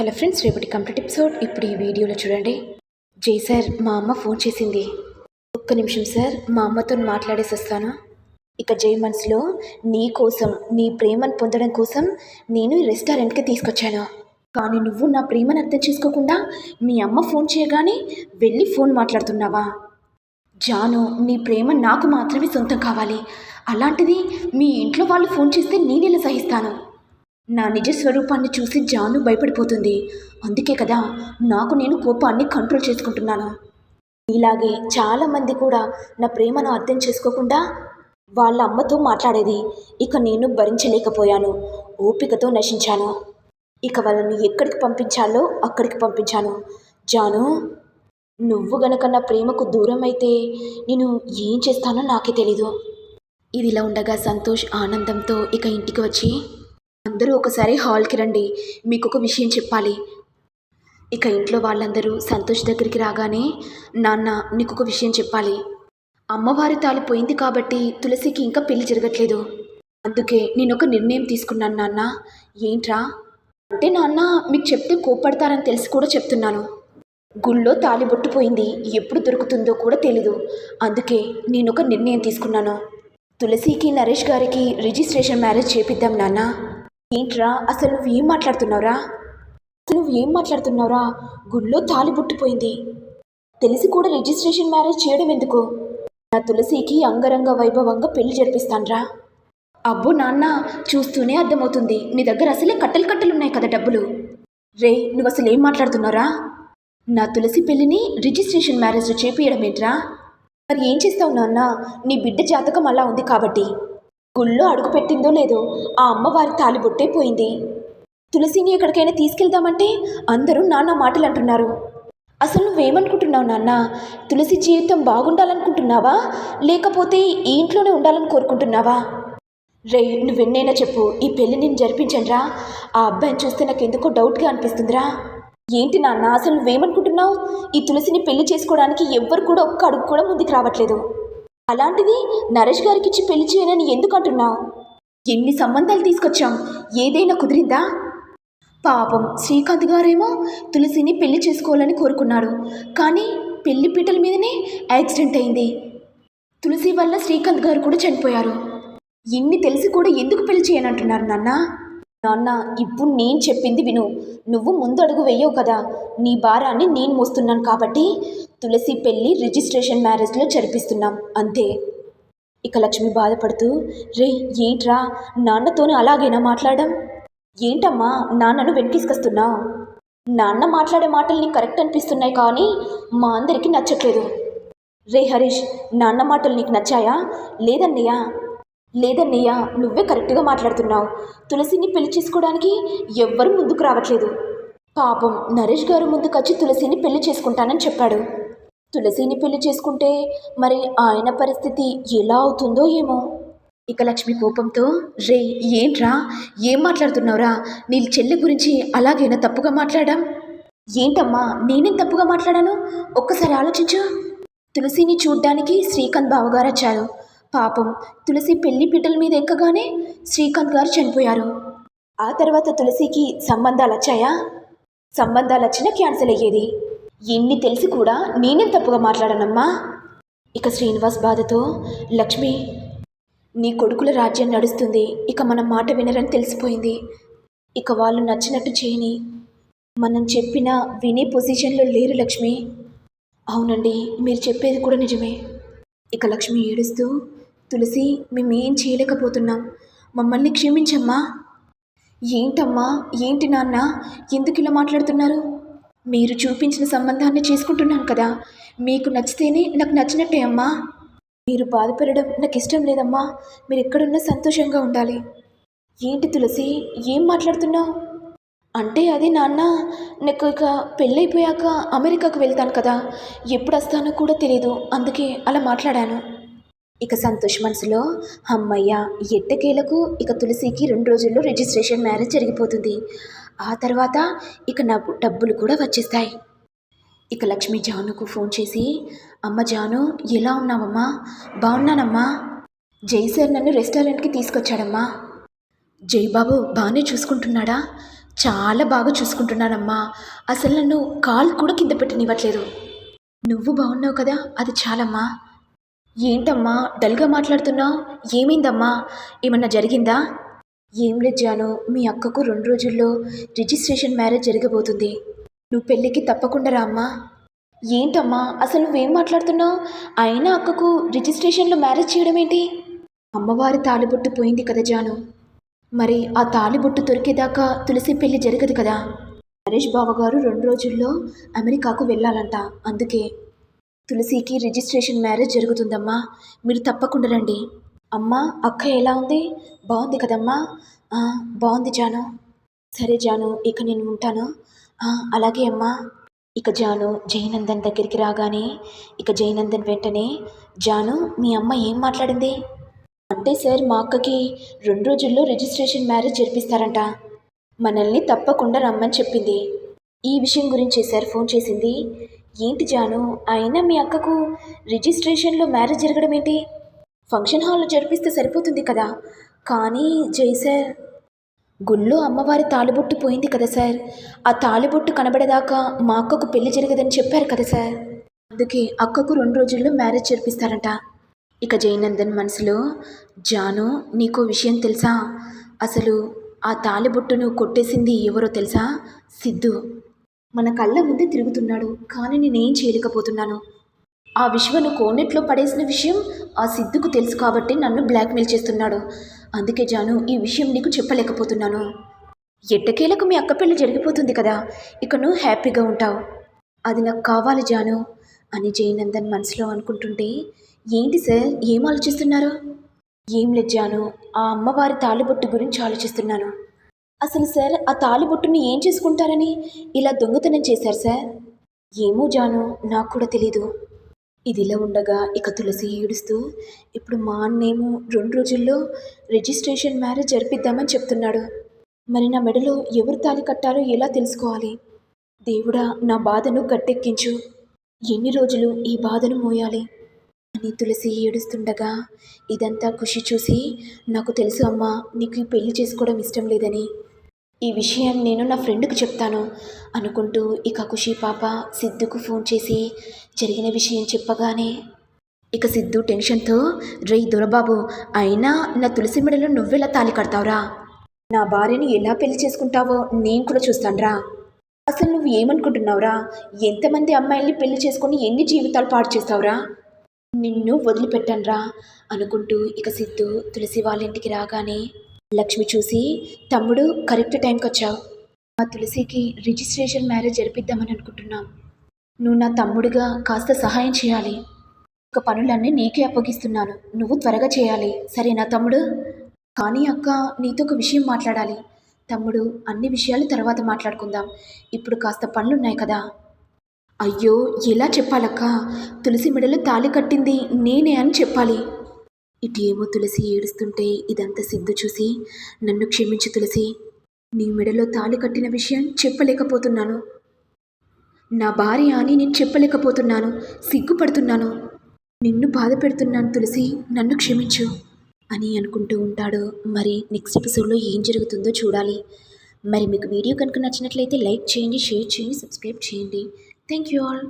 Hello friends రేపటి complete episode. ఇప్పుడు ఈ వీడియోలో చూడండి. జై సార్ మా అమ్మ ఫోన్ చేసింది. ఒక్క నిమిషం సార్ మా అమ్మతో మాట్లాడేసి వస్తాను? ఇక జై మనసులో నీ కోసం నీ ప్రేమను పొందడం కోసం నేను ఈ రెస్టారెంట్కి తీసుకొచ్చాను. కానీ నువ్వు నా ప్రేమను అర్థం చేసుకోకుండా మీ అమ్మ ఫోన్ చేయగానే వెళ్ళి ఫోన్ మాట్లాడుతున్నావా? జాను నీ ప్రేమ నాకు మాత్రమే సొంతం కావాలి. అలాంటిది మీ ఇంట్లో వాళ్ళు ఫోన్ చేస్తే నేనెలా సహిస్తాను? నా నిజ స్వరూపాన్ని చూసి జాను భయపడిపోతుంది. అందుకే కదా నాకు నేను కోపాన్ని కంట్రోల్ చేసుకుంటున్నాను. ఇలాగే చాలామంది కూడా నా ప్రేమను అర్థం చేసుకోకుండా వాళ్ళ అమ్మతో మాట్లాడేది. ఇక నేను భరించలేకపోయాను. ఓపికతో నశించాను. ఇక వాళ్ళని ఎక్కడికి పంపించాలో అక్కడికి పంపించాను. జాను నువ్వు గనక నా ప్రేమకు దూరం అయితే నేను ఏం చేస్తానో నాకే తెలీదు. ఇది ఇలా ఉండగా సంతోష్ ఆనందంతో ఇక ఇంటికి వచ్చి అందరూ ఒకసారి హాల్కి రండి. మీకు ఒక విషయం చెప్పాలి. ఇక ఇంట్లో వాళ్ళందరూ సంతోష్ దగ్గరికి రాగానే నాన్న నీకు ఒక విషయం చెప్పాలి. అమ్మవారి తాలి పోయింది కాబట్టి తులసికి ఇంకా పెళ్ళి జరగట్లేదు. అందుకే నేను ఒక నిర్ణయం తీసుకున్నాను నాన్న. ఏంట్రా? అంటే నాన్న మీకు చెప్తే కోప్పడతారని తెలిసి కూడా చెప్తున్నాను. గుళ్ళో తాలి బొట్టుపోయింది ఎప్పుడు దొరుకుతుందో కూడా తెలీదు. అందుకే నేను ఒక నిర్ణయం తీసుకున్నాను. తులసికి నరేష్ గారికి రిజిస్ట్రేషన్ మ్యారేజ్ చేపిద్దాం నాన్న. ఏంట్రా? అసలు నువ్వు ఏం మాట్లాడుతున్నావురా? అసలు నువ్వు ఏం మాట్లాడుతున్నావురా? గుళ్ళో తాలి పుట్టిపోయింది తెలిసి కూడా రిజిస్ట్రేషన్ మ్యారేజ్ చేయడం ఎందుకు? నా తులసికి అంగరంగ వైభవంగా పెళ్ళి జరిపిస్తాన్రా. అబ్బో నాన్న చూస్తూనే అర్థమవుతుంది. నీ దగ్గర అసలే కట్టలు కట్టలు ఉన్నాయి కదా డబ్బులు. రే నువ్వు అసలు ఏం మాట్లాడుతున్నారా నా తులసి పెళ్ళిని రిజిస్ట్రేషన్ మ్యారేజ్ చేపియడం ఏంట్రా మరి ఏం చేస్తావు నాన్న? నీ బిడ్డ జాతకం అలా ఉంది కాబట్టి. గుళ్ళో అడుగుపెట్టిందో లేదో ఆ అమ్మవారి తాలిబొట్టే పోయింది. తులసిని ఎక్కడికైనా తీసుకెళ్దామంటే అందరూ నాన్న మాటలు అంటున్నారు అసలు నువ్వేమనుకుంటున్నావు నాన్న? తులసి జీవితం బాగుండాలనుకుంటున్నావా? లేకపోతే ఈ ఇంట్లోనే ఉండాలని కోరుకుంటున్నావా? రే నువ్వెన్నైనా చెప్పు ఈ పెళ్ళి నేను జరిపించండిరా ఆ అబ్బాయిని చూస్తే నాకు ఎందుకో డౌట్గా అనిపిస్తుందిరా. ఏంటి నాన్న అసలు నువ్వేమనుకుంటున్నావు? ఈ తులసిని పెళ్ళి చేసుకోవడానికి ఎవ్వరు కూడా ఒక్క అడుగు కూడా ముందుకు రావట్లేదు. అలాంటిది నరేష్ గారికి ఇచ్చి పెళ్ళి చేయనని ఎందుకు అంటున్నావు ఎన్ని సంబంధాలు తీసుకొచ్చాం? ఏదైనా కుదిరిందా? పాపం శ్రీకాంత్ గారేమో తులసిని పెళ్ళి చేసుకోవాలని కోరుకున్నాడు. కానీ పెళ్ళి పీటల మీదనే యాక్సిడెంట్ అయింది. తులసి వల్ల శ్రీకాంత్ గారు కూడా చనిపోయారు. ఇన్ని తెలిసి కూడా ఎందుకు పెళ్ళి చేయనంటున్నారు నాన్న? నాన్న ఇప్పుడు నేను చెప్పింది విను. నువ్వు ముందు అడుగు వేయవు కదా. నీ భారాన్ని నేను మోస్తున్నాను కాబట్టి తులసి పెళ్ళి రిజిస్ట్రేషన్ మ్యారేజ్లో జరిపిస్తున్నాం. అంతే. ఇక లక్ష్మి బాధపడుతూ రే ఏంట్రా? నాన్నతోనే అలాగేనా మాట్లాడడం? ఏంటమ్మా నాన్నను వెనకేసుకొస్తున్నావు? నాన్న మాట్లాడే మాటలు నీకు కరెక్ట్ అనిపిస్తున్నాయి కానీ మా అందరికీ నచ్చట్లేదు. రే హరీష్ నాన్న మాటలు నీకు నచ్చాయా? లేదన్నయ్యా. లేదన్నయ్య నువ్వే కరెక్ట్గా మాట్లాడుతున్నావు. తులసిని పెళ్ళి చేసుకోవడానికి ఎవ్వరు ముందుకు రావట్లేదు. పాపం నరేష్ గారు ముందుకొచ్చి తులసిని పెళ్ళి చేసుకుంటానని చెప్పాడు. తులసిని పెళ్ళి చేసుకుంటే మరి ఆయన పరిస్థితి ఎలా అవుతుందో ఏమో. ఇక లక్ష్మి కోపంతో రే ఏంట్రా? ఏం మాట్లాడుతున్నావురా? నీ చెల్లి గురించి అలాగైనా తప్పుగా మాట్లాడాం? ఏంటమ్మా నేనేం తప్పుగా మాట్లాడాను? ఒక్కసారి ఆలోచించు. తులసిని చూడ్డానికి శ్రీకాంత్ బావగారు వచ్చారు. పాపం తులసి పెళ్ళి పీటల మీద ఎక్కగానే శ్రీకాంత్ గారు చనిపోయారు. ఆ తర్వాత తులసికి సంబంధాలు వచ్చాయా? సంబంధాలు వచ్చినా క్యాన్సిల్ అయ్యేది. ఎన్ని తెలిసి కూడా నేనేం తప్పుగా మాట్లాడానమ్మా? ఇక శ్రీనివాస్ బాధతో లక్ష్మి నీ కొడుకుల రాజ్యం నడుస్తుంది. ఇక మన మాట వినరని తెలిసిపోయింది. ఇక వాళ్ళు నచ్చినట్టు చేయని. మనం చెప్పిన వినే పొజిషన్లో లేరు లక్ష్మి. అవునండి మీరు చెప్పేది కూడా నిజమే. ఇక లక్ష్మి ఏడుస్తూ తులసి మేమేం చేయలేకపోతున్నాం. మమ్మల్ని క్షమించమ్మా. ఏంటమ్మా? ఏంటి నాన్న? ఎందుకు ఇలా మాట్లాడుతున్నారు? మీరు చూపించిన సంబంధాన్ని చేసుకుంటున్నాను కదా. మీకు నచ్చితేనే నాకు నచ్చినట్టే అమ్మా. మీరు బాధపడడం నాకు ఇష్టం లేదమ్మా. మీరు ఎక్కడున్నా సంతోషంగా ఉండాలి. ఏంటి తులసి? ఏం మాట్లాడుతున్నావు? అంటే అదే నాన్న. నాకు ఇక పెళ్ళైపోయాక అమెరికాకు వెళ్తాను కదా. ఎప్పుడు వస్తానో కూడా తెలియదు అందుకే అలా మాట్లాడాను. ఇక సంతోష్ మనసులో అమ్మయ్య ఎట్టకేలకు ఇక తులసికి రెండు రోజుల్లో రిజిస్ట్రేషన్ మ్యారేజ్ జరిగిపోతుంది. ఆ తర్వాత ఇక నా డబ్బులు కూడా వచ్చేస్తాయి. ఇక లక్ష్మి జానుకు ఫోన్ చేసి అమ్మ జాను ఎలా ఉన్నావమ్మా? బాగున్నానమ్మా? జై సార్ నన్ను రెస్టారెంట్కి తీసుకొచ్చాడమ్మా. జై బాబు బాగానే చూసుకుంటున్నాడా? చాలా బాగా చూసుకుంటున్నానమ్మా. అసలు నన్ను కాలు కూడా కింద పెట్టనివ్వట్లేదు. నువ్వు బాగున్నావు కదా అది చాలమ్మా. ఏంటమ్మా? డల్గా మాట్లాడుతున్నావు ఏమైందమ్మా? ఏమన్నా జరిగిందా? ఏం లేదు జాను. మీ అక్కకు రెండు రోజుల్లో రిజిస్ట్రేషన్ మ్యారేజ్ జరగబోతుంది. నువ్వు పెళ్ళికి తప్పకుండా రా అమ్మా. ఏంటమ్మా? అసలు నువ్వేం మాట్లాడుతున్నావు? అయినా అక్కకు రిజిస్ట్రేషన్లో మ్యారేజ్ చేయడం ఏంటి? అమ్మవారి తాలిబొట్టు పోయింది కదా జాను. మరి ఆ తాలిబొట్టు దొరికేదాకా తులసి పెళ్ళి జరగదు కదా? నరేష్ బావగారు రెండు రోజుల్లో అమెరికాకు వెళ్ళాలంట. అందుకే తులసికి రిజిస్ట్రేషన్ మ్యారేజ్ జరుగుతుందమ్మా. మీరు తప్పకుండా రండి. అమ్మా అక్క ఎలా ఉంది? బాగుంది కదమ్మా. బాగుంది జాను. సరే జాను ఇక నేను ఉంటాను. అలాగే అమ్మా. ఇక జాను జయనందన్ దగ్గరికి రాగానే ఇక జయనందన్ వెంటనే జాను మీ అమ్మ ఏం మాట్లాడింది? అంటే సార్ మా అక్కకి రెండు రోజుల్లో రిజిస్ట్రేషన్ మ్యారేజ్ జరిపిస్తారంట. మనల్ని తప్పకుండా రమ్మని చెప్పింది. ఈ విషయం గురించి సార్ ఫోన్ చేసింది. ఏంటి జాను? అయినా మీ అక్కకు రిజిస్ట్రేషన్లో మ్యారేజ్ జరగడం ఏంటి? ఫంక్షన్ హాల్లో జరిపిస్తే సరిపోతుంది కదా. కానీ జై సార్ గుళ్ళో అమ్మవారి తాళిబొట్టు పోయింది కదా సార్. ఆ తాళిబొట్టు కనబడేదాకా మా అక్కకు పెళ్ళి జరగదని చెప్పారు కదా సార్. అందుకే అక్కకు రెండు రోజుల్లో మ్యారేజ్ జరిపిస్తారంట. ఇక జయనందన్ మనసులో జాను నీకో విషయం తెలుసా? అసలు ఆ తాళిబొట్టును కొట్టేసింది ఎవరో తెలుసా? సిద్ధు. మన కళ్ళ ముందు తిరుగుతున్నాడు కానీ నేనేం చేయలేకపోతున్నాను. ఆ విశ్వను కోనెట్లో పడేసిన విషయం ఆ సిద్ధుకు తెలుసు కాబట్టి నన్ను బ్లాక్మెయిల్ చేస్తున్నాడు. అందుకే జాను ఈ విషయం నీకు చెప్పలేకపోతున్నాను. ఎట్టకేలకు మీ అక్క పెళ్ళి జరిగిపోతుంది కదా ఇక నువ్వు హ్యాపీగా ఉంటావు. అది నాకు కావాలి జాను అని జయనందన్ మనసులో అనుకుంటుంటే ఏంటి సార్ ఏం ఆలోచిస్తున్నారు? ఏం లేదు జాను ఆ అమ్మవారి తాళిబొట్టు గురించి ఆలోచిస్తున్నాను. అసలు సార్ ఆ తాలిబొట్టుని ఏం చేసుకుంటారని? ఇలా దొంగతనం చేశారు సార్. ఏమో జాను నాకు కూడా తెలీదు. ఇదిలా ఉండగా ఇక తులసి ఏడుస్తూ ఇప్పుడు మా అన్నేమో రెండు రోజుల్లో రిజిస్ట్రేషన్ మ్యారేజ్ జరిపిద్దామని చెప్తున్నాడు. మరి నా మెడలో ఎవరు తాళి కట్టాలో ఎలా తెలుసుకోవాలి? దేవుడా నా బాధను గట్టెక్కించు. ఎన్ని రోజులు ఈ బాధను మోయాలి? అని తులసి ఏడుస్తుండగా ఇదంతా ఖుషి చూసి నాకు తెలుసు అమ్మా నీకు పెళ్ళి చేసుకోవడం ఇష్టం లేదని. ఈ విషయం నేను నా ఫ్రెండ్కి చెప్తాను అనుకుంటూ ఇక ఖుషి పాప సిద్ధుకు ఫోన్ చేసి జరిగిన విషయం చెప్పగానే ఇక సిద్ధు టెన్షన్తో రేయ్ దొరబాబు అయినా నా తులసి మెడలో నువ్వెలా తాలి కడతావురా? నా భార్యని ఎలా పెళ్ళి చేసుకుంటావో నేను కూడా చూస్తానురా. అసలు నువ్వు ఏమనుకుంటున్నావురా? ఎంతమంది అమ్మాయిల్ని పెళ్ళి చేసుకొని ఎన్ని జీవితాలు పాడు చేస్తావురా? నిన్ను వదిలిపెట్టనురా అనుకుంటూ ఇక సిద్ధు తులసి వాళ్ళ ఇంటికి రాగానే లక్ష్మి చూసి తమ్ముడు కరెక్ట్ టైంకి వచ్చావు. మా తులసికి రిజిస్ట్రేషన్ మ్యారేజ్ జరిపిద్దామని అనుకుంటున్నాం. నువ్వు నా తమ్ముడిగా కాస్త సహాయం చేయాలి. ఒక పనులన్నీ నీకే అప్పగిస్తున్నాను. నువ్వు త్వరగా చేయాలి. సరేనా తమ్ముడు? కానీ అక్క నీతో ఒక విషయం మాట్లాడాలి. తమ్ముడు అన్ని విషయాలు తర్వాత మాట్లాడుకుందాం. ఇప్పుడు కాస్త పనులున్నాయి కదా. అయ్యో ఎలా చెప్పాలక్క? తులసి మెడలో తాళి కట్టింది నేనే అని చెప్పాలి. ఇటేమో తులసి ఏడుస్తుంటే ఇదంతా సిద్ధు చూసి నన్ను క్షమించు తులసి. నీ మెడలో తాళి కట్టిన విషయం చెప్పలేకపోతున్నాను. నా భార్య అని నేను చెప్పలేకపోతున్నాను. సిగ్గుపడుతున్నాను. నిన్ను బాధ పెడుతున్నాను తులసి. నన్ను క్షమించు అని అనుకుంటూ ఉంటాడు. మరి నెక్స్ట్ ఎపిసోడ్లో ఏం జరుగుతుందో చూడాలి. మరి మీకు వీడియో కనుక నచ్చినట్లయితే లైక్ చేయండి షేర్ చేయండి సబ్స్క్రైబ్ చేయండి. Thank you all.